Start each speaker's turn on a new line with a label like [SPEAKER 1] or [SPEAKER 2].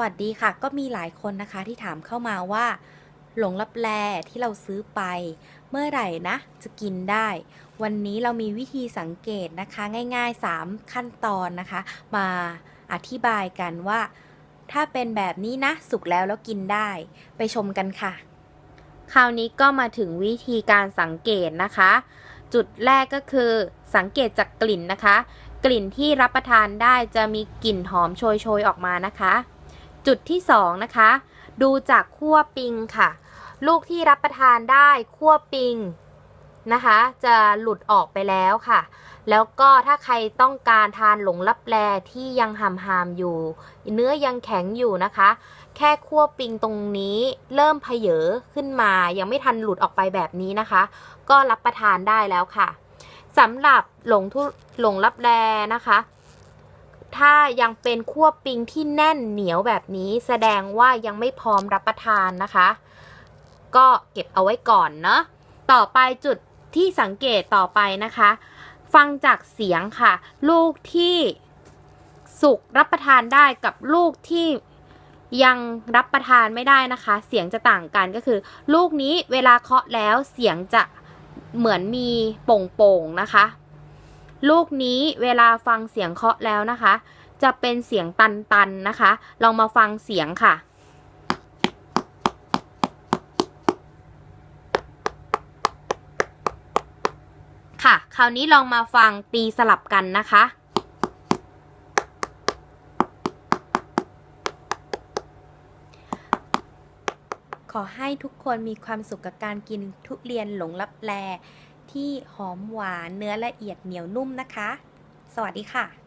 [SPEAKER 1] วัสดีค่ะ ก็มีหลายคนนะคะที่ถามเข้ามาว่า หลงลับแลที่เราซื้อไป เมื่อไหร่นะ จะกินได้ วันนี้เรามีวิธีสังเกตนะคะง่าย ๆ 3 ขั้นตอนนะคะ มาอธิบายกันว่า ถ้าเป็นแบบนี้นะ สุกแล้วแล้วกินได้ ไปชมกันค่ะ คราวนี้ก็มาถึงวิธีการสังเกตนะคะ จุดแรกก็คือสังเกตจากกลิ่นนะคะกลิ่นที่รับประทานได้จะมีกลิ่นหอมโชยๆ ออกมานะคะ จุดที่สองนะคะ ดูจากขั้วปิงค่ะ ลูกที่รับประทานได้ขั้วปิงนะคะ จะหลุดออกไปแล้วค่ะ แล้วก็ถ้าใครต้องการทานหลงลับแลที่ยังหามหามอยู่ เนื้อยังแข็งอยู่นะคะ แค่ขั้วปิงตรงนี้เริ่มเพเยอขึ้นมา ยังไม่ทันหลุดออกไปแบบนี้นะคะ ก็รับประทานได้แล้วค่ะสำหรับหลงทุหลงลับแลนะคะ ถ้ายังเป็นขั้วปิงที่แน่นเหนียวแบบนี้ แสดงว่ายังไม่พร้อมรับประทานนะคะ ก็เก็บเอาไว้ก่อนเนาะต่อไปจุดที่สังเกตต่อไปนะคะ ฟังจากเสียงค่ะ ลูกที่สุกรับประทานได้กับลูกที่ยังรับประทานไม่ได้นะคะ เสียงจะต่างกันก็คือ ลูกนี้เวลาเคาะแล้วเสียงจะเหมือนมีโป่งๆนะคะ ลูกนี้เวลาฟังเสียงเคาะแล้วนะคะ จะเป็นเสียงตันๆนะคะ ลองมาฟังเสียงค่ะ ค่ะ คราวนี้ลองมาฟังตีสลับกันนะคะขอให้ทุกคนมีความสุขกับการกินทุเรียนหลงลับแล ที่หอมหวานเนื้อละเอียดเหนียวนุ่มนะคะ สวัสดีค่ะ